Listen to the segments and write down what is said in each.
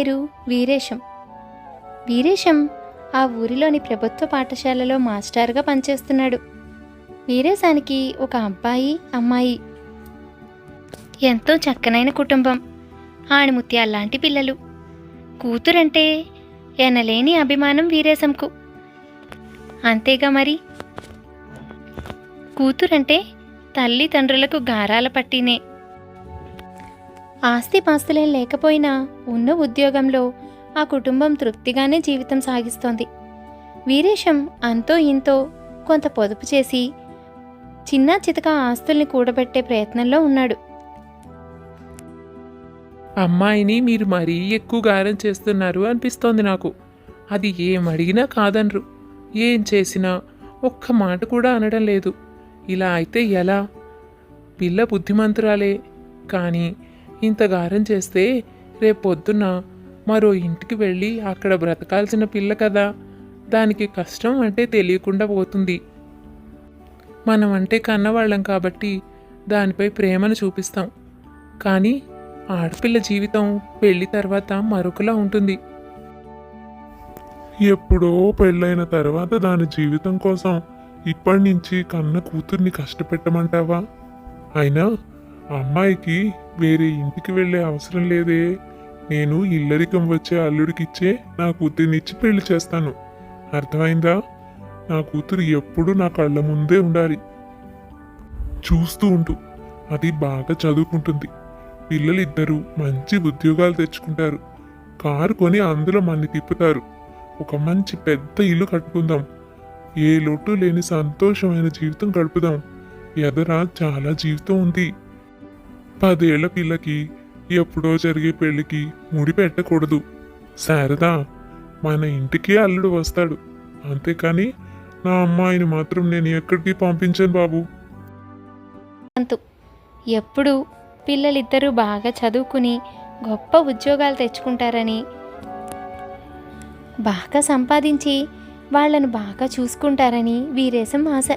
పేరు వీరేశం. వీరేశం ఆ ఊరిలోని ప్రభుత్వ పాఠశాలలో మాస్టర్గా పనిచేస్తున్నాడు. వీరేశానికి ఒక అబ్బాయి అమ్మాయి. ఎంతో చక్కనైన కుటుంబం. ఆణిముత్యాల్లాంటి పిల్లలు. కూతురంటే ఎనలేని అభిమానం వీరేశంకు. అంతేగా మరి? కూతురంటే తల్లిదండ్రులకు గారాల పట్టినే. ఆస్తిపాస్తులేం లేకపోయినా ఉన్న ఉద్యోగంలో ఆ కుటుంబం తృప్తిగానే జీవితం సాగిస్తోంది. వీరేశం అంతో ఇంతో కొంత పొదుపు చేసి చిన్న చితక ఆస్తుల్ని కూడబెట్టే ప్రయత్నంలో ఉన్నాడు. అమ్మాయిని మీరు మరీ ఎక్కువ గారం చేస్తున్నారు అనిపిస్తోంది నాకు. అది ఏం అడిగినా కాదనరు. ఏం చేసినా ఒక్క మాట కూడా అనడం లేదు. ఇలా అయితే ఎలా? పిల్ల బుద్ధిమంతురాలే. కానీ ఇంత గారం చేస్తే రేపొద్దున మరో ఇంటికి వెళ్ళి అక్కడ బ్రతకాల్సిన పిల్ల కదా. దానికి కష్టం అంటే తెలియకుండా పోతుంది. మనం అంటే కన్నవాళ్ళం కాబట్టి దానిపై ప్రేమను చూపిస్తాం. కానీ ఆడపిల్ల జీవితం పెళ్ళి తర్వాత మరొకలా ఉంటుంది. ఎప్పుడో పెళ్ళైన తర్వాత దాని జీవితం కోసం ఇప్పటి నుంచి కన్న కూతుర్ని కష్టపెట్టమంటావా? అయినా అమ్మాయికి వేరే ఇంటికి వెళ్ళే అవసరం లేదే. నేను ఇల్లరికం వచ్చే అల్లుడికిచ్చే నా కూతురినిచ్చి పెళ్ళి చేస్తాను. అర్థమైందా? నా కూతురు ఎప్పుడూ నా కళ్ళ ముందే ఉండాలి. చూస్తూ ఉంటూ అది బాగా చదువుకుంటుంది. పిల్లలిద్దరూ మంచి ఉద్యోగాలు తెచ్చుకుంటారు. కారు కొని అందులో మన్ని తిప్పుతారు. ఒక మంచి పెద్ద ఇల్లు కట్టుకుందాం. ఏ లోటు లేని సంతోషమైన జీవితం గడుపుదాం. ఎదరా చాలా జీవితం ఉంది. పదేళ్ళ పిల్లకి ఎప్పుడో జరిగే పెళ్ళికి ముడి పెట్టకూడదు. శారదా మన ఇంటికి అల్లుడు వస్తాడు. అంతేకాని నా అమ్మాయిని మాత్రం నేను ఎక్కడికి పంపించాను బాబు. అంతు. ఎప్పుడు పిల్లలిద్దరూ బాగా చదువుకుని గొప్ప ఉద్యోగాలు తెచ్చుకుంటారని. బాగా సంపాదించి వాళ్ళను బాగా చూసుకుంటారని వీరేశం ఆశ.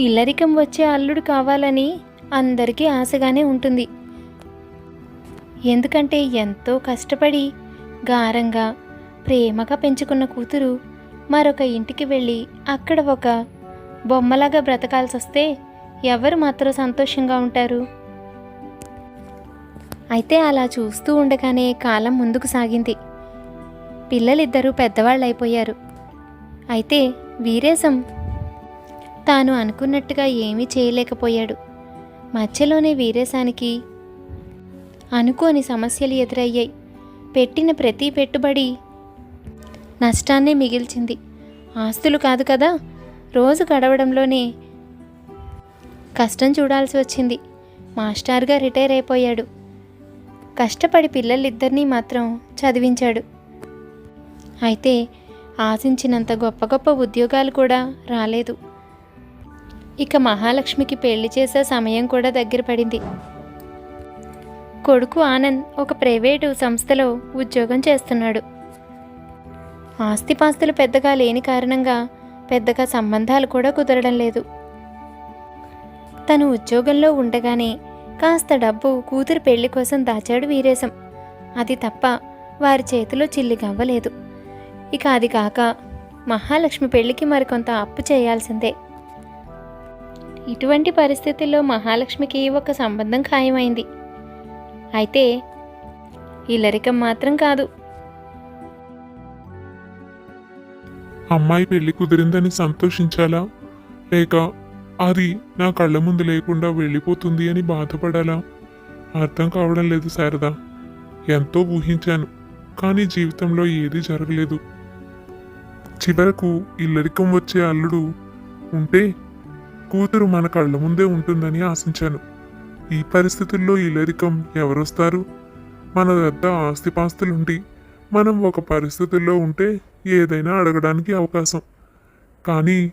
ఇల్లరికం వచ్చే అల్లుడు కావాలని అందరికీ ఆశగానే ఉంటుంది. ఎందుకంటే ఎంతో కష్టపడి గారంగా ప్రేమగా పెంచుకున్న కూతురు మరొక ఇంటికి వెళ్ళి అక్కడ ఒక బొమ్మలాగా బ్రతకాల్సి వస్తే ఎవరు మాత్రం సంతోషంగా ఉంటారు? అయితే అలా చూస్తూ ఉండగానే కాలం ముందుకు సాగింది. పిల్లలిద్దరూ పెద్దవాళ్ళు అయిపోయారు అయితే వీరేశం తాను అనుకున్నట్టుగా ఏమీ చేయలేకపోయాడు. మధ్యలోనే వీరేశానికి అనుకోని సమస్యలు ఎదురయ్యాయి. పెట్టిన ప్రతి పెట్టుబడి నష్టాన్నే మిగిల్చింది. ఆస్తులు కాదు కదా రోజు గడవడంలోనే కష్టం చూడాల్సి వచ్చింది. మాస్టర్గా రిటైర్ అయిపోయాడు. కష్టపడి పిల్లలిద్దరినీ మాత్రం చదివించాడు. అయితే ఆశించినంత గొప్ప గొప్ప ఉద్యోగాలు కూడా రాలేదు. ఇక మహాలక్ష్మికి పెళ్ళి చేసే సమయం కూడా దగ్గర పడింది. కొడుకు ఆనంద్ ఒక ప్రైవేటు సంస్థలో ఉద్యోగం చేస్తున్నాడు. ఆస్తిపాస్తులు పెద్దగా లేని కారణంగా పెద్దగా సంబంధాలు కూడా కుదరడం లేదు. తను ఉద్యోగంలో ఉండగానే కాస్త డబ్బు కూతురు పెళ్ళి కోసం దాచాడు వీరేశం. అది తప్ప వారి చేతిలో చిల్లిగవ్వలేదు ఇక అది కాక మహాలక్ష్మి పెళ్ళికి మరికొంత అప్పు చేయాల్సిందే. ఇటువంటి పరిస్థితుల్లో మహాలక్ష్మికి ఒక సంబంధం ఖాయమైంది. అయితే ఇల్లరికం మాత్రం కాదు. అమ్మాయి పెళ్ళి కుదిరిందని సంతోషించాలా? లేక అది నా కళ్ళ ముందు లేకుండా వెళ్ళిపోతుంది అని బాధపడాలా? అర్థం కావడం లేదు శారదా. ఎంతో ఊహించాను కానీ జీవితంలో ఏదీ జరగలేదు. చివరకు ఇల్లరికం వచ్చే అల్లుడు ఉంటే కూతురు మన కళ్ళ ముందే ఉంటుందని ఆశించాను. ఈ పరిస్థితుల్లో ఇల్లరికం ఎవరొస్తారు? మన వద్ద ఆస్తిపాస్తులుండి మనం ఒక పరిస్థితుల్లో ఉంటే ఏదైనా అడగడానికి అవకాశం. కానీ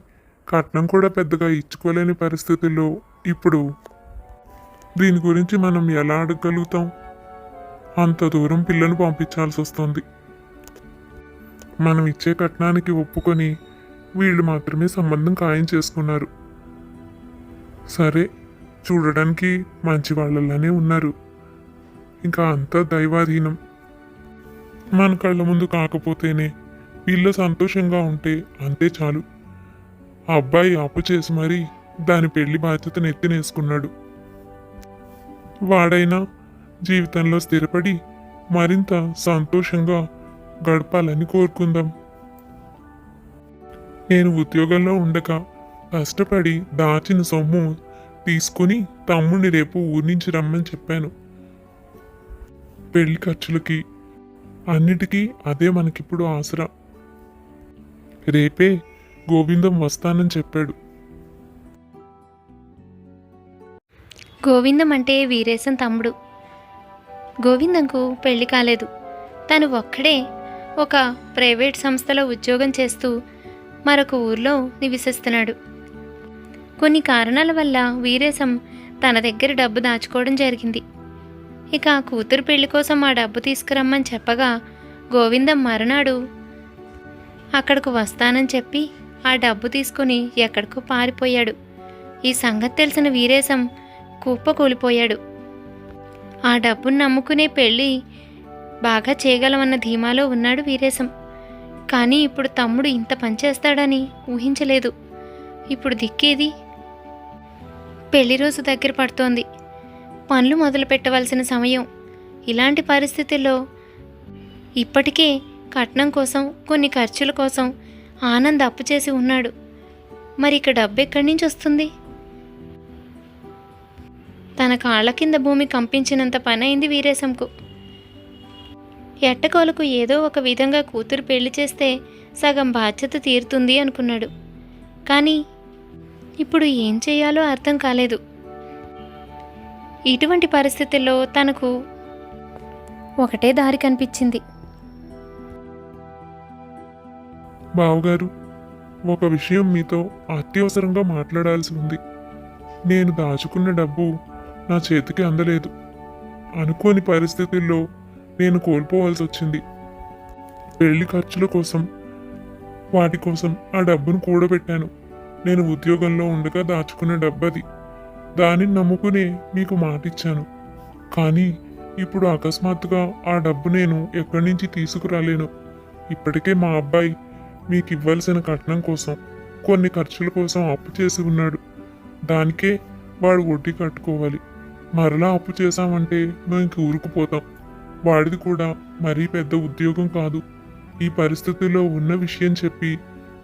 కట్నం కూడా పెద్దగా ఇచ్చుకోలేని పరిస్థితుల్లో ఇప్పుడు దీని గురించి మనం ఎలా అడగగలుగుతాం? అంత దూరం పిల్లను పంపించాల్సి వస్తుంది మనం ఇచ్చే కట్నానికి ఒప్పుకొని వీళ్ళు మాత్రమే సంబంధం ఖాయం చేసుకున్నారు. సరే చూడడానికి మంచి వాళ్ళలానే ఉన్నారు. ఇంకా అంతా దైవాధీనం. మన కళ్ళ ముందు కాకపోతేనే వీళ్ళు సంతోషంగా ఉంటే అంతే చాలు. ఆ అబ్బాయి అప్పు చేసి మరీ దాని పెళ్ళి బాధ్యతను ఎత్తినేసుకున్నాడు. వాడైనా జీవితంలో స్థిరపడి మరింత సంతోషంగా గడపాలని కోరుకుందాం. నేను ఉద్యోగంలో ఉండగా కష్టపడి దాచిన సొమ్ము తీసుకుని తమ్ముడిని రేపు ఊరి నుంచి రమ్మని చెప్పాను. పెళ్ళి ఖర్చులకి అన్నిటికీ అదే మనకిప్పుడు ఆసరా. రేపే గోవిందం వస్తానని చెప్పాడు. గోవిందం అంటే వీరేశం తమ్ముడు. గోవిందంకు పెళ్ళి కాలేదు. తను ఒక్కడే ఒక ప్రైవేట్ సంస్థలో ఉద్యోగం చేస్తూ మరొక ఊర్లో నివసిస్తున్నాడు. కొన్ని కారణాల వల్ల వీరేశం తన దగ్గర డబ్బు దాచుకోవడం జరిగింది. ఇక కూతురు పెళ్ళి కోసం ఆ డబ్బు తీసుకురమ్మని చెప్పగా గోవిందం మరునాడు అక్కడకు వస్తానని చెప్పి ఆ డబ్బు తీసుకుని ఎక్కడికో పారిపోయాడు. ఈ సంగతి తెలిసిన వీరేశం కుప్పకూలిపోయాడు. ఆ డబ్బును నమ్ముకునే పెళ్ళి బాగా చేయగలమన్న ధీమాలో ఉన్నాడు వీరేశం. కానీ ఇప్పుడు తమ్ముడు ఇంత పనిచేస్తాడని ఊహించలేదు. ఇప్పుడు దిక్కేది? పెళ్ళి రోజు దగ్గర పడుతోంది. పనులు మొదలు పెట్టవలసిన సమయం. ఇలాంటి పరిస్థితుల్లో ఇప్పటికే కట్నం కోసం కొన్ని ఖర్చుల కోసం ఆనంద్ అప్పు చేసి ఉన్నాడు. మరి ఇక డబ్బు ఎక్కడి నుంచి వస్తుంది? తన కాళ్ళ కింద భూమి కంపించినంత పని అయింది వీరేశంకు. ఎట్టకోలకు ఏదో ఒక విధంగా కూతురు పెళ్ళి చేస్తే సగం బాధ్యత తీరుతుంది అనుకున్నాడు. కానీ ఇప్పుడు ఏం చేయాలో అర్థం కాలేదు. ఇటువంటి పరిస్థితుల్లో తనకు ఒకటే దారి కనిపించింది. బావగారు ఒక విషయం మీతో అత్యవసరంగా మాట్లాడాల్సి ఉంది. నేను దాచుకున్న డబ్బు నా చేతికి అందలేదు. అనుకోని పరిస్థితుల్లో నేను కోల్పోవాల్సి వచ్చింది. పెళ్ళి ఖర్చుల కోసం వాటి కోసం ఆ డబ్బును కూడబెట్టాను. నేను ఉద్యోగంలో ఉండగా దాచుకున్న డబ్బది. దానిని నమ్ముకునే మీకు మాటిచ్చాను. కానీ ఇప్పుడు అకస్మాత్తుగా ఆ డబ్బు నేను ఎక్కడి నుంచి తీసుకురాలేను. ఇప్పటికే మా అబ్బాయి మీకు ఇవ్వాల్సిన కట్నం కోసం కొన్ని ఖర్చుల కోసం అప్పు చేసి ఉన్నాడు. దానికే వాడు వడ్డీ కట్టుకోవాలి. మరలా అప్పు చేశామంటే మేము ఊరుకుపోతాం వాడిది కూడా మరీ పెద్ద ఉద్యోగం కాదు. ఈ పరిస్థితుల్లో ఉన్న విషయం చెప్పి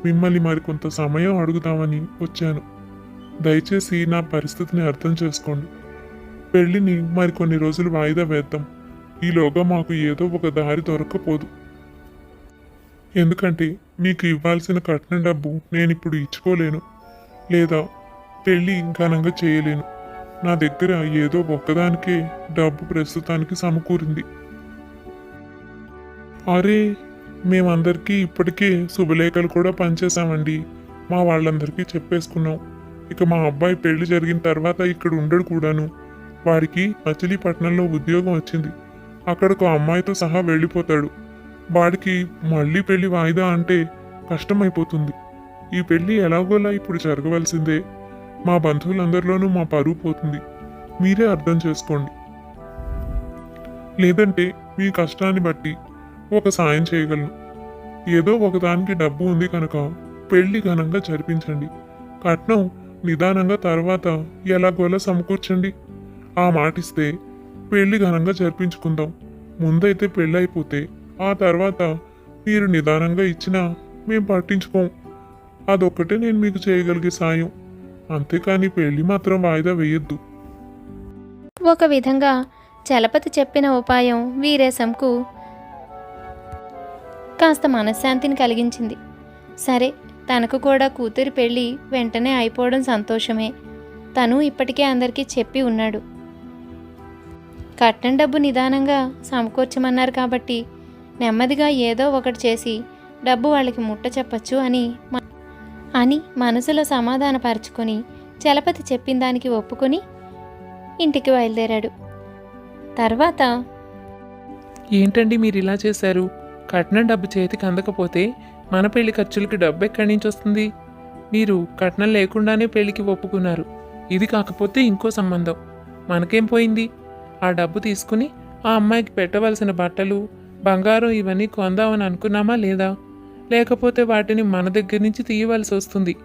మిమ్మల్ని మరి కొంత సమయం అడుగుదామని వచ్చాను. దయచేసి నా పరిస్థితిని అర్థం చేసుకోండి. పెళ్ళిని మరి కొన్ని రోజులు వాయిదా వేద్దాం. ఈలోగా మాకు ఏదో ఒక దారి దొరకపోదు ఎందుకంటే మీకు ఇవ్వాల్సిన కట్నం డబ్బు నేను ఇప్పుడు ఇచ్చుకోలేను. లేదా పెళ్ళి ఘనంగా చేయలేను. నా దగ్గర ఏదో ఒక్కదానికే డబ్బు ప్రస్తుతానికి సమకూరింది. అరే మేమందరికీ ఇప్పటికే శుభలేఖలు కూడా పనిచేశామండి మా వాళ్ళందరికీ చెప్పేసుకున్నాం. ఇక మా అబ్బాయి పెళ్ళి జరిగిన తర్వాత ఇక్కడ ఉండడు కూడాను. వాడికి మచిలీపట్నంలో ఉద్యోగం వచ్చింది. అక్కడకు అమ్మాయితో సహా వెళ్ళిపోతాడు. వాడికి మళ్ళీ పెళ్ళి వాయిదా అంటే కష్టమైపోతుంది. ఈ పెళ్ళి ఎలాగోలా ఇప్పుడు జరగవలసిందే. మా బంధువులందరిలోనూ మా పరువు పోతుంది. మీరే అర్థం చేసుకోండి. లేదంటే మీ కష్టాన్ని బట్టి ఒక సాయం చేయగలను. ఏదో ఒకదానికి డబ్బు ఉంది కనుక పెళ్ళి ఘనంగా జరిపించండి. కట్నం నిదానంగా తర్వాత ఎలాగోలా సమకూర్చండి? ఆ మాటిస్తే పెళ్ళి ఘనంగా జరిపించుకుందాం. ముందైతే పెళ్ళి అయిపోతే ఆ తర్వాత మీరు నిదానంగా ఇచ్చినా మేం పట్టించుకోం. అదొక్కటే నేను మీకు చేయగలిగే సాయం. అంతేకాని పెళ్ళి మాత్రం వాయిదా వేయొద్దు. ఒక విధంగా చలపతి చెప్పిన ఉపాయం వీరేశంకు కాస్త మనశ్శాంతిని కలిగించింది. సరే తనకు కూడా కూతురి పెళ్ళి వెంటనే అయిపోవడం సంతోషమే. తను ఇప్పటికే అందరికీ చెప్పి ఉన్నాడు. కట్నం డబ్బు నిదానంగా సమకూర్చమన్నారు కాబట్టి నెమ్మదిగా ఏదో ఒకటి చేసి డబ్బు వాళ్ళకి ముట్ట చెప్పచ్చు అని అని మనసులో సమాధానపరుచుకొని చలపతి చెప్పిన దానికి ఒప్పుకొని ఇంటికి బయలుదేరాడు. తర్వాత ఏంటండి మీరు ఇలా చేశారు? కట్నం డబ్బు చేతికి అందకపోతే మన పెళ్ళి ఖర్చులకి డబ్బు ఎక్కడి నుంచి వస్తుంది? మీరు కట్నం లేకుండానే పెళ్ళికి ఒప్పుకున్నారు. ఇది కాకపోతే ఇంకో సంబంధం. మనకేం పోయింది? ఆ డబ్బు తీసుకుని ఆ అమ్మాయికి పెట్టవలసిన బట్టలు బంగారం ఇవన్నీ కొందామని అనుకున్నామా లేదా? లేకపోతే వాటిని మన దగ్గర నుంచి తీయవలసి వస్తుంది.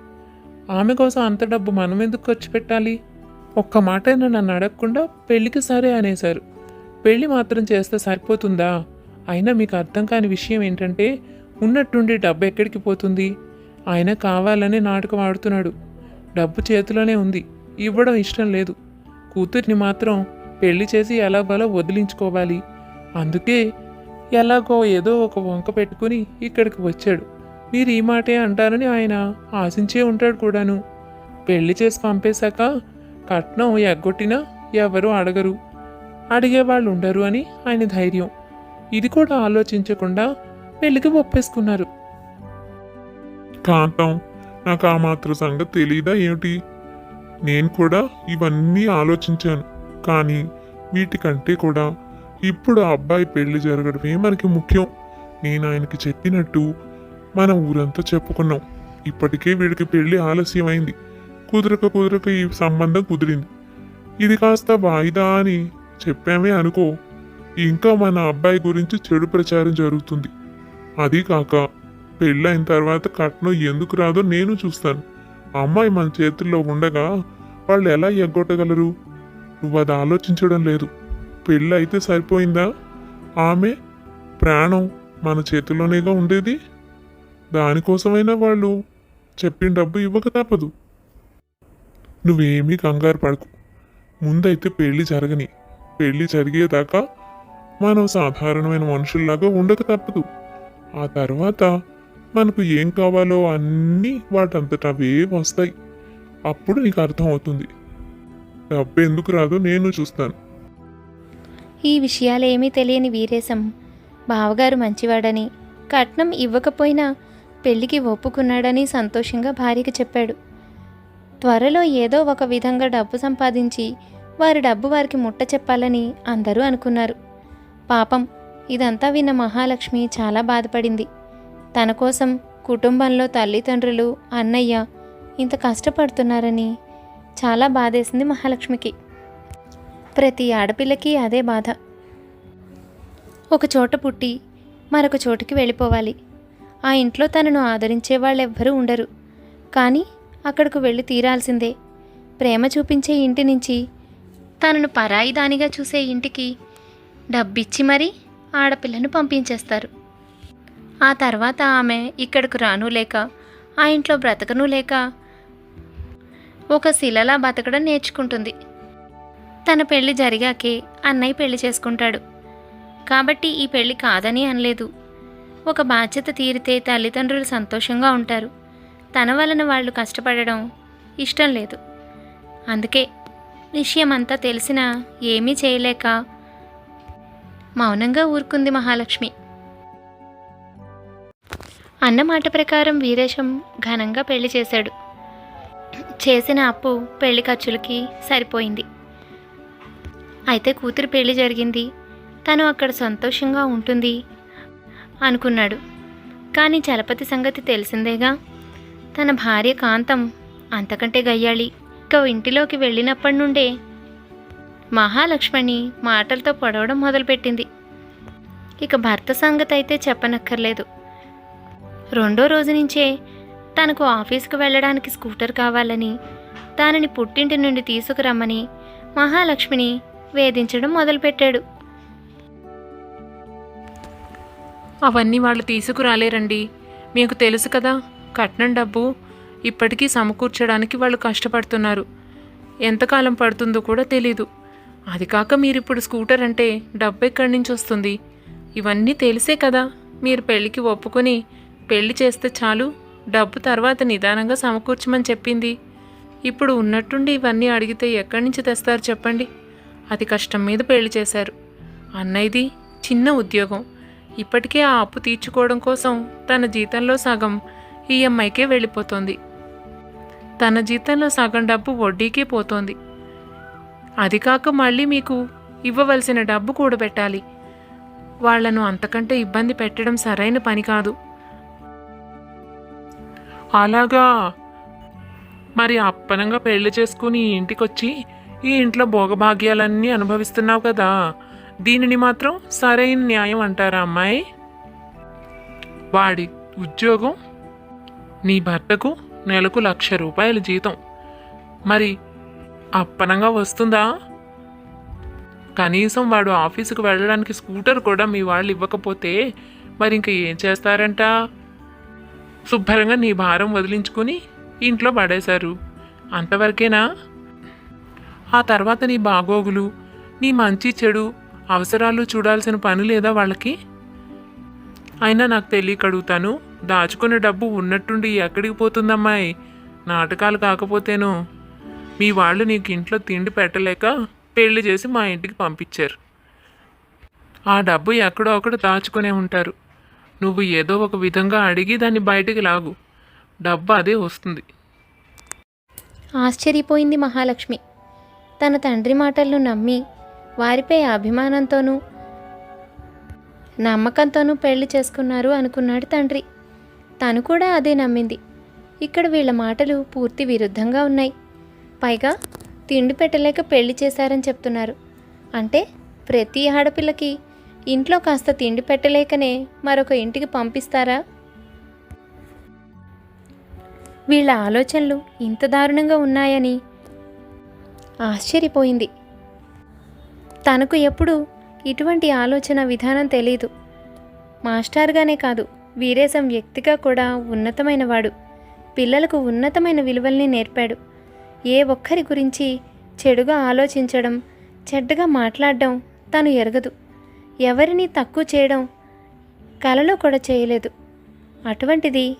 ఆమె కోసం అంత డబ్బు మనం ఎందుకు ఖర్చు పెట్టాలి? ఒక్క మాట నన్ను అడగకుండా పెళ్ళికి సరే అనేశారు. పెళ్ళి మాత్రం చేస్తే సరిపోతుందా? అయినా మీకు అర్థం కాని విషయం ఏంటంటే ఉన్నట్టుండి డబ్బు ఎక్కడికి పోతుంది? ఆయన కావాలని నాటకం ఆడుతున్నాడు. డబ్బు చేతిలోనే ఉంది. ఇవ్వడం ఇష్టం లేదు. కూతుర్ని మాత్రం పెళ్ళి చేసి ఎలాగోలా వదిలించుకోవాలి. అందుకే ఎలాగో ఏదో ఒక వంక పెట్టుకుని ఇక్కడికి వచ్చాడు. మీరు ఈ మాటే అంటారని ఆయన ఆశించే ఉంటాడు కూడాను. పెళ్ళి చేసి పంపేశాక కట్నం ఎగ్గొట్టినా ఎవరు అడగరు. అడిగేవాళ్ళు ఉండరు అని ఆయన ధైర్యం. ఇది కూడా ఆలోచించకుండా పెళ్ళికి ఒప్పేసుకున్నారు. కాంతం నాకు ఆ మాత్రం సంగతి తెలియదా ఏమిటి? నేను కూడా ఇవన్నీ ఆలోచించాను కానీ వీటికంటే కూడా ఇప్పుడు ఆ అబ్బాయి పెళ్ళి జరగడమే మనకి ముఖ్యం. నేను ఆయనకి చెప్పినట్టు మన ఊరంతా చెప్పుకున్నాం. ఇప్పటికే వీడికి పెళ్ళి ఆలస్యమైంది. కుదరక కుదరక ఈ సంబంధం కుదిరింది. ఇది కాస్త వాయిదా అని చెప్పామే అనుకో. ఇంకా మన అబ్బాయి గురించి చెడు ప్రచారం జరుగుతుంది. అది కాక పెళ్ళైన తర్వాత కట్నం ఎందుకు రాదో నేను చూస్తాను. అమ్మాయి మన చేతుల్లో ఉండగా వాళ్ళు ఎలా ఎగ్గొట్టగలరు? నువ్వు అది ఆలోచించడం లేదు. పెళ్ళి అయితే సరిపోయిందా? ఆమె ప్రాణం మన చేతిలోనేగా ఉండేది? దానికోసమైనా వాళ్ళు చెప్పిన డబ్బు ఇవ్వక తప్పదు. నువ్వేమీ కంగారు పడకు. ముందైతే పెళ్ళి జరగని. పెళ్ళి జరిగేదాకా మనం సాధారణమైన మనుషుల్లాగా ఉండక తప్పదు. ఆ తర్వాత మనకు ఏం కావాలో అన్నీ వాటంతట అవే వస్తాయి. అప్పుడు నీకు అర్థం అవుతుంది. డబ్బు ఎందుకు రాదో నేను చూస్తాను. ఈ విషయాలేమీ తెలియని వీరేశం. బావగారు మంచివాడని కట్నం ఇవ్వకపోయినా పెళ్ళికి ఒప్పుకున్నాడని సంతోషంగా భార్యకి చెప్పాడు. త్వరలో ఏదో ఒక విధంగా డబ్బు సంపాదించి వారి డబ్బు వారికి ముట్ట చెప్పాలని అందరూ అనుకున్నారు. పాపం ఇదంతా విన్న మహాలక్ష్మి చాలా బాధపడింది. తన కోసం కుటుంబంలో తల్లిదండ్రులు అన్నయ్య ఇంత కష్టపడుతున్నారని చాలా బాధేసింది మహాలక్ష్మికి. ప్రతి ఆడపిల్లకి అదే బాధ. ఒక చోట పుట్టి మరొక చోటుకి వెళ్ళిపోవాలి. ఆ ఇంట్లో తనను ఆదరించే వాళ్ళెవ్వరూ ఉండరు. కానీ అక్కడకు వెళ్ళి తీరాల్సిందే. ప్రేమ చూపించే ఇంటి నుంచి తనను పరాయి దానిగా చూసే ఇంటికి డబ్బిచ్చి మరీ ఆడపిల్లను పంపించేస్తారు. ఆ తర్వాత ఆమె ఇక్కడకు రాను లేక ఆ ఇంట్లో బ్రతకను లేక ఒక శిలలా బతకడం నేర్చుకుంటుంది. తన పెళ్ళి జరిగాకే అన్నయ్య పెళ్ళి చేసుకుంటాడు. కాబట్టి ఈ పెళ్ళి కాదని అనలేదు. ఒక బాధ్యత తీరితే తల్లిదండ్రులు సంతోషంగా ఉంటారు. తన వలన వాళ్ళు కష్టపడడం ఇష్టం లేదు. అందుకే విషయమంతా తెలిసినా ఏమీ చేయలేక మౌనంగా ఊరుకుంది మహాలక్ష్మి. అన్న మాట ప్రకారం వీరేశం ఘనంగా పెళ్ళి చేశాడు. చేసిన అప్పు పెళ్ళి ఖర్చులకి సరిపోయింది. అయితే కూతురు పెళ్ళి జరిగింది. తను అక్కడ సంతోషంగా ఉంటుంది అనుకున్నాడు. కానీ చలపతి సంగతి తెలిసిందేగా? తన భార్య కాంతం అంతకంటే గయ్యాళి. ఇక ఇంటిలోకి వెళ్ళినప్పటి నుండే మహాలక్ష్మణి మాటలతో పొడవడం మొదలుపెట్టింది. ఇక భర్త సంగతి అయితే చెప్పనక్కర్లేదు. రెండో రోజు నుంచే తనకు ఆఫీస్కు వెళ్ళడానికి స్కూటర్ కావాలని దానిని పుట్టింటి నుండి తీసుకురమ్మని మహాలక్ష్మిని వేధించడం మొదలుపెట్టాడు. అవన్నీ వాళ్ళు తీసుకురాలేరండి. మీకు తెలుసు కదా కట్నం డబ్బు ఇప్పటికీ సమకూర్చడానికి వాళ్ళు కష్టపడుతున్నారు. ఎంతకాలం పడుతుందో కూడా తెలీదు. అది కాక మీరు ఇప్పుడు స్కూటర్ అంటే డబ్బు ఎక్కడి నుంచి వస్తుంది? ఇవన్నీ తెలిసే కదా. మీరు పెళ్ళికి ఒప్పుకొని పెళ్ళి చేస్తే చాలు డబ్బు తర్వాత నిదానంగా సమకూర్చమని చెప్పింది. ఇప్పుడు ఉన్నట్టుండి ఇవన్నీ అడిగితే ఎక్కడి నుంచి తెస్తారు చెప్పండి? అది కష్టం మీద పెళ్ళి చేశారు. అన్నయ్యది చిన్న ఉద్యోగం. ఇప్పటికే ఆ అప్పు తీర్చుకోవడం కోసం తన జీతంలో సగం ఈఎంఐకే వెళ్ళిపోతోంది. తన జీతంలో సగం డబ్బు వడ్డీకే పోతోంది. అది కాక మళ్ళీ మీకు ఇవ్వవలసిన డబ్బు కూడబెట్టాలి. వాళ్ళను అంతకంటే ఇబ్బంది పెట్టడం సరైన పని కాదు. అలాగా. మరి అప్పనంగా పెళ్ళి చేసుకుని ఈ ఇంటికొచ్చి ఈ ఇంట్లో భోగభాగ్యాలన్నీ అనుభవిస్తున్నావు కదా. దీనిని మాత్రం సరైన న్యాయం అంటారా అమ్మాయి? వాడి ఉద్యోగం నీ భర్తకు నెలకు లక్ష రూపాయల జీతం. మరి అప్పనంగా వస్తుందా? కనీసం వాడు ఆఫీసుకు వెళ్ళడానికి స్కూటర్ కూడా మీ వాళ్ళు ఇవ్వకపోతే మరి ఇంక ఏం చేస్తారంట? శుభ్రంగా నీ భారం వదిలించుకొని ఇంట్లో పడేశారు. అంతవరకేనా? ఆ తర్వాత నీ బాగోగులు నీ మంచి చెడు అవసరాలు చూడాల్సిన పని లేదా వాళ్ళకి? అయినా నాకు తెలియక అడుగుతాను దాచుకునే డబ్బు ఉన్నట్టుండి ఎక్కడికి పోతుందమ్మాయి? నాటకాలు కాకపోతేను. మీ వాళ్ళు నీకు ఇంట్లో తిండి పెట్టలేక పెళ్ళి చేసి మా ఇంటికి పంపించారు. ఆ డబ్బు ఎక్కడో ఒకడు దాచుకునే ఉంటారు. నువ్వు ఏదో ఒక విధంగా అడిగి దాన్ని బయటికి లాగు. డబ్బు అదే వస్తుంది. ఆశ్చర్యపోయింది మహాలక్ష్మి. తన తండ్రి మాటలను నమ్మి వారిపై అభిమానంతోనూ నమ్మకంతోనూ పెళ్ళి చేసుకున్నారు అనుకున్నాడు తండ్రి. తను కూడా అదే నమ్మింది. ఇక్కడ వీళ్ళ మాటలు పూర్తి విరుద్ధంగా ఉన్నాయి. పైగా తిండి పెట్టలేక పెళ్ళి చేశారని చెప్తున్నారు. అంటే ప్రతి ఆడపిల్లకి ఇంట్లో కాస్త తిండి పెట్టలేకనే మరొక ఇంటికి పంపిస్తారా? వీళ్ళ ఆలోచనలు ఇంత దారుణంగా ఉన్నాయని ఆశ్చర్యపోయింది. తనకు ఎప్పుడు ఇటువంటి ఆలోచన విధానం తెలీదు. మాస్టార్గానే కాదు వీరేశం వ్యక్తిగా కూడా ఉన్నతమైనవాడు. పిల్లలకు ఉన్నతమైన విలువల్ని నేర్పాడు. ఏ ఒక్కరి గురించి చెడుగా ఆలోచించడం చెడ్డగా మాట్లాడడం తను ఎరగదు. ఎవరిని తక్కువ చేయడం కలలో కూడా చేయలేదు. అటువంటిది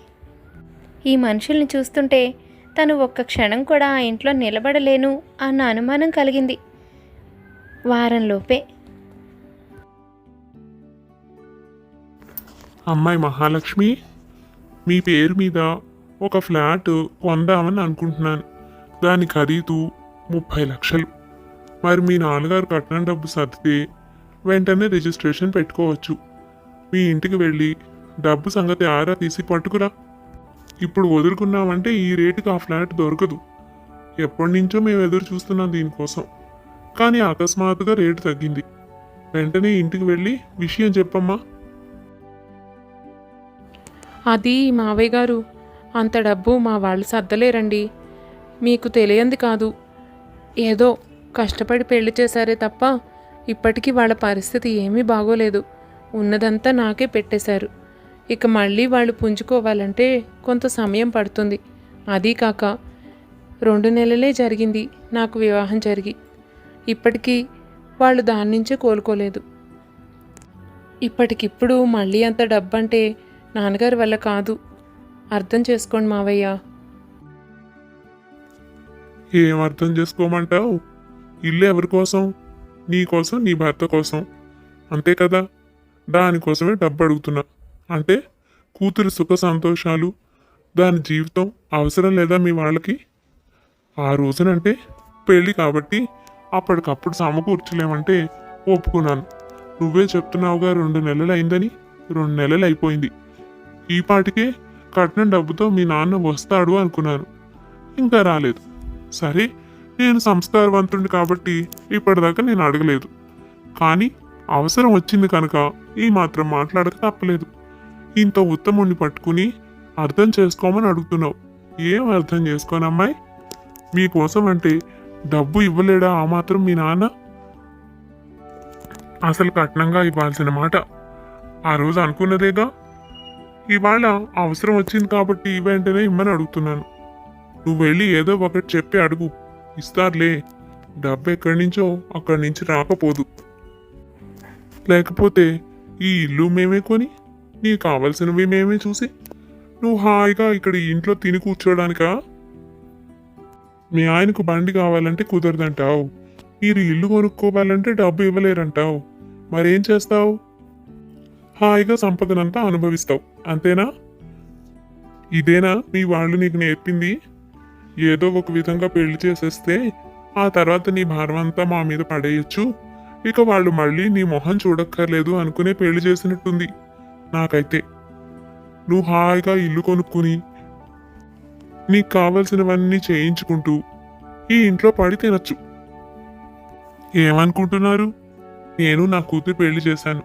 ఈ మనుషుల్ని చూస్తుంటే తను ఒక్క క్షణం కూడా ఆ ఇంట్లో నిలబడలేను అన్న అనుమానం కలిగింది. వారంలోపే అమ్మాయి మహాలక్ష్మి మీ పేరు మీద ఒక ఫ్లాట్ కొందామని అనుకుంటున్నాను. దాని ఖరీదు ముప్పై లక్షలు. మరి మీ నాన్నగారు కట్నం డబ్బు సర్దితే వెంటనే రిజిస్ట్రేషన్ పెట్టుకోవచ్చు. మీ ఇంటికి వెళ్ళి డబ్బు సంగతి ఆరా తీసి పట్టుకురా. ఇప్పుడు వదులుకున్నామంటే ఈ రేటుకి ఆ ఫ్లాట్ దొరకదు. ఎప్పటి నుంచో మేము ఎదురు చూస్తున్నాం దీనికోసం. కానీ అకస్మాత్తుగా రేటు తగ్గింది. వెంటనే ఇంటికి వెళ్ళి విషయం చెప్పమ్మా. అది మావయ్య గారు. అంత డబ్బు మా వాళ్ళు సర్దలేరండి. మీకు తెలియంది కాదు. ఏదో కష్టపడి పెళ్ళి చేశారే తప్ప ఇప్పటికీ వాళ్ళ పరిస్థితి ఏమీ బాగోలేదు. ఉన్నదంతా నాకే పెట్టేశారు. ఇక మళ్ళీ వాళ్ళు పుంజుకోవాలంటే కొంత సమయం పడుతుంది. అదీ కాక రెండు నెలలే జరిగింది నాకు వివాహం జరిగి. ఇప్పటికీ వాళ్ళు దాని నుంచే కోలుకోలేదు. ఇప్పటికిప్పుడు మళ్ళీ అంత డబ్బంటే నాన్నగారి వల్ల కాదు. అర్థం చేసుకోండి మావయ్య. ఏం అర్థం చేసుకోమంటావు? ఇల్లు ఎవరి కోసం? నీ కోసం నీ భర్త కోసం. అంతే కదా? దానికోసమే డబ్బు అడుగుతున్నా అంటే కూతురు సుఖ సంతోషాలు దాని జీవితం అవసరం లేదా మీ వాళ్ళకి? ఆ రోజునంటే పెళ్ళి కాబట్టి అప్పటికప్పుడు సమకూర్చలేమంటే ఒప్పుకున్నాను. నువ్వే చెప్తున్నావుగా రెండు నెలలు అయిందని రెండు నెలలు అయిపోయింది ఈపాటికే కట్నం డబ్బుతో మీ నాన్న వస్తాడు అనుకున్నాను. ఇంకా రాలేదు. సరే నేను సంస్కారవంతుడిని కాబట్టి ఇప్పటిదాకా నేను అడగలేదు. కానీ అవసరం వచ్చింది కనుక ఈ మాత్రం మాట్లాడక తప్పలేదు. ఇంత ఉత్తముణ్ణి పట్టుకుని అర్థం చేసుకోమని అడుగుతున్నావు. ఏం అర్థం చేసుకోనమ్మాయి మీకోసం అంటే డబ్బు ఇవ్వలేడా ఆ మాత్రం మీ నాన్న? అసలు కట్నంగా ఇవ్వాల్సిన మాట. ఆ రోజు అనుకున్నదేగా? ఇవాళ అవసరం వచ్చింది కాబట్టి వెంటనే ఇమ్మని అడుగుతున్నాను. నువ్వు వెళ్ళి ఏదో ఒకటి చెప్పి అడుగు. ఇస్తారులే. డబ్బు ఎక్కడి నుంచో అక్కడి నుంచి రాకపోదు. లేకపోతే ఈ ఇల్లు మేమే కొని నీకు కావలసినవి మేమే చూసి నువ్వు హాయిగా ఇక్కడ ఇంట్లో తిని కూర్చోడానికా? మీ ఆయనకు బండి కావాలంటే కుదరదంటావు. మీరు ఇల్లు కొనుక్కోవాలంటే డబ్బు ఇవ్వలేరంటావు. మరేం చేస్తావు? హాయిగా సంపదనంతా అనుభవిస్తావు. అంతేనా? ఇదేనా మీ వాళ్ళు నీకు నేర్పింది? ఏదో ఒక విధంగా పెళ్ళి చేసేస్తే ఆ తర్వాత నీ భారం అంతా మా మీద పడేయచ్చు. ఇక వాళ్ళు మళ్ళీ నీ మొహం చూడక్కర్లేదు అనుకునే పెళ్ళి చేసినట్టుంది నాకైతే. నువ్వు హాయిగా ఇల్లు కొనుక్కుని నీకు కావలసినవన్నీ చేయించుకుంటూ ఈ ఇంట్లో పడి తినచ్చు. ఏమనుకుంటున్నారు? నేను నా కూతురు పెళ్ళి చేశాను.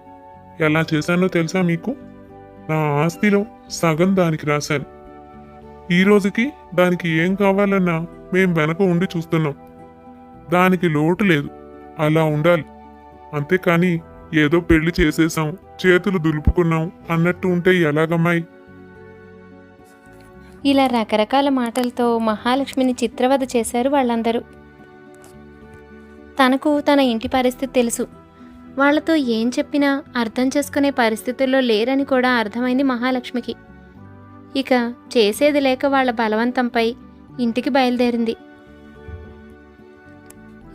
ఎలా చేశానో తెలుసా మీకు? నా ఆస్తిలో సగం దానికి రాశాను. ఈ రోజుకి దానికి ఏం కావాలన్నా మేం వెనక ఉండి చూస్తున్నాం. దానికి లోటు లేదు. అలా ఉండాలి. అంతేకాని ఏదో పెళ్ళి చేసేసాం చేతులు దులుపుకున్నాం అన్నట్టు ఉంటే ఎలాగమ్మాయి? ఇలా రకరకాల మాటలతో మహాలక్ష్మిని చిత్రవద చేశారు వాళ్ళందరూ. తనకు తన ఇంటి పరిస్థితి తెలుసు. వాళ్ళతో ఏం చెప్పినా అర్థం చేసుకునే పరిస్థితుల్లో లేరని కూడా అర్థమైంది మహాలక్ష్మికి. ఇక చేసేది లేక వాళ్ళ బలవంతంపై ఇంటికి బయలుదేరింది.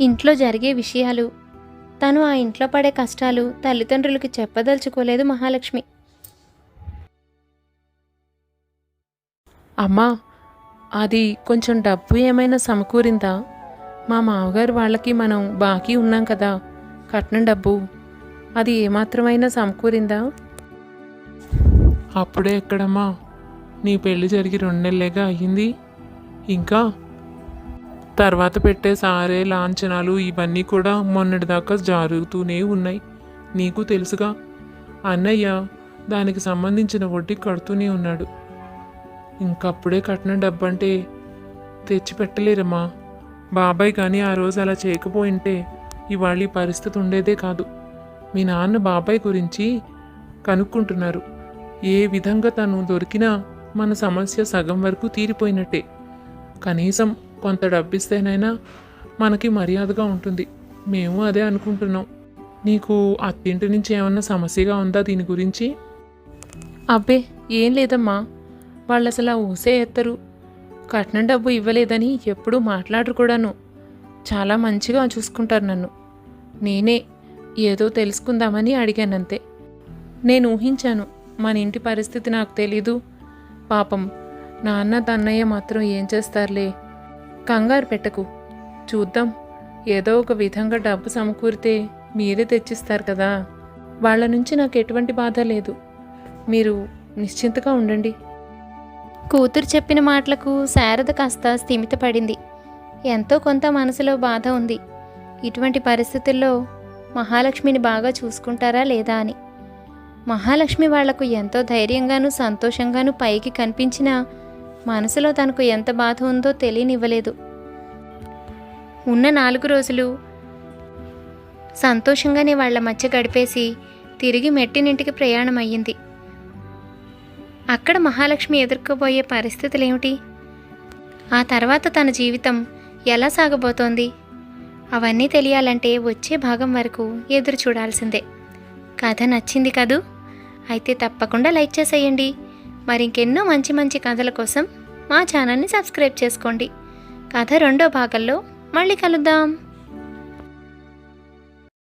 ఇంట్లో జరిగే విషయాలు తను ఆ ఇంట్లో పడే కష్టాలు తల్లిదండ్రులకి చెప్పదలుచుకోలేదు మహాలక్ష్మి. అమ్మా అది కొంచెం డబ్బు ఏమైనా సమకూరిందా? మా మామగారు వాళ్ళకి మనం బాకీ ఉన్నాం కదా కట్నం డబ్బు అది ఏమాత్రమైనా సమకూరిందా? అప్పుడే ఎక్కడమ్మా? నీ పెళ్ళి జరిగి రెండు నెలలేగా అయ్యింది. ఇంకా తర్వాత పెట్టే సారే లాంఛనాలు ఇవన్నీ కూడా మొన్నటిదాకా జరుగుతూనే ఉన్నాయి. నీకు తెలుసుగా. అన్నయ్య దానికి సంబంధించిన వడ్డీ కడుతూనే ఉన్నాడు. ఇంకప్పుడే కట్టిన డబ్బంటే తెచ్చిపెట్టలేరమ్మా. బాబాయ్ కానీ ఆ రోజు అలా చేయకపోయింటే ఇవాళ ఈ పరిస్థితి ఉండేదే కాదు. మీ నాన్న బాబాయ్ గురించి కనుక్కుంటున్నారు. ఏ విధంగా తను దొరికినా మన సమస్య సగం వరకు తీరిపోయినట్టే. కనీసం కొంత డబ్బిస్తేనైనా మనకి మర్యాదగా ఉంటుంది. మేము అదే అనుకుంటున్నాం. నీకు అత్తింటి నుంచి ఏమన్నా సమస్యగా ఉందా దీని గురించి? అబ్బే ఏం లేదమ్మా. వాళ్ళు అసలు ఆ ఊసే ఎత్తరు. కట్నం డబ్బు ఇవ్వలేదని ఎప్పుడూ మాట్లాడరు కూడాను. చాలా మంచిగా చూసుకుంటారు నన్ను. నేనే ఏదో తెలుసుకుందామని అడిగానంతే. నేను ఊహించాను మన ఇంటి పరిస్థితి నాకు తెలీదు. పాపం. నాన్న తన్నయ్య మాత్రం ఏం చేస్తారులే? కంగారు పెట్టకు. చూద్దాం. ఏదో ఒక విధంగా డబ్బు సమకూరితే మీరే తెచ్చిస్తారు కదా. వాళ్ళ నుంచి నాకు ఎటువంటి బాధ లేదు. మీరు నిశ్చింతగా ఉండండి. కూతురు చెప్పిన మాటలకు శారద కాస్త స్థిమితపడింది. ఎంతో కొంత మనసులో బాధ ఉంది. ఇటువంటి పరిస్థితుల్లో మహాలక్ష్మిని బాగా చూసుకుంటారా లేదా అని. మహాలక్ష్మి వాళ్ళకు ఎంతో ధైర్యంగాను సంతోషంగాను పైకి కనిపించినా మనసులో తనకు ఎంత బాధ ఉందో తెలియనివ్వలేదు. ఉన్న నాలుగు రోజులు సంతోషంగానే వాళ్ళ మధ్య గడిపేసి తిరిగి మెట్టినింటికి ప్రయాణం అయ్యింది అక్కడ మహాలక్ష్మి ఎదుర్కోబోయే పరిస్థితులు ఏమిటి ఆ తర్వాత తన జీవితం ఎలా సాగబోతోంది? అవన్నీ తెలియాలంటే వచ్చే భాగం వరకు ఎదురు చూడాల్సిందే కథ నచ్చింది కదూ? అయితే తప్పకుండా లైక్ చేసేయండి. మరింకెన్నో మంచి మంచి కథల కోసం మా ఛానల్ని సబ్స్క్రైబ్ చేసుకోండి. కథ రెండో భాగంలో మళ్ళీ కలుద్దాం.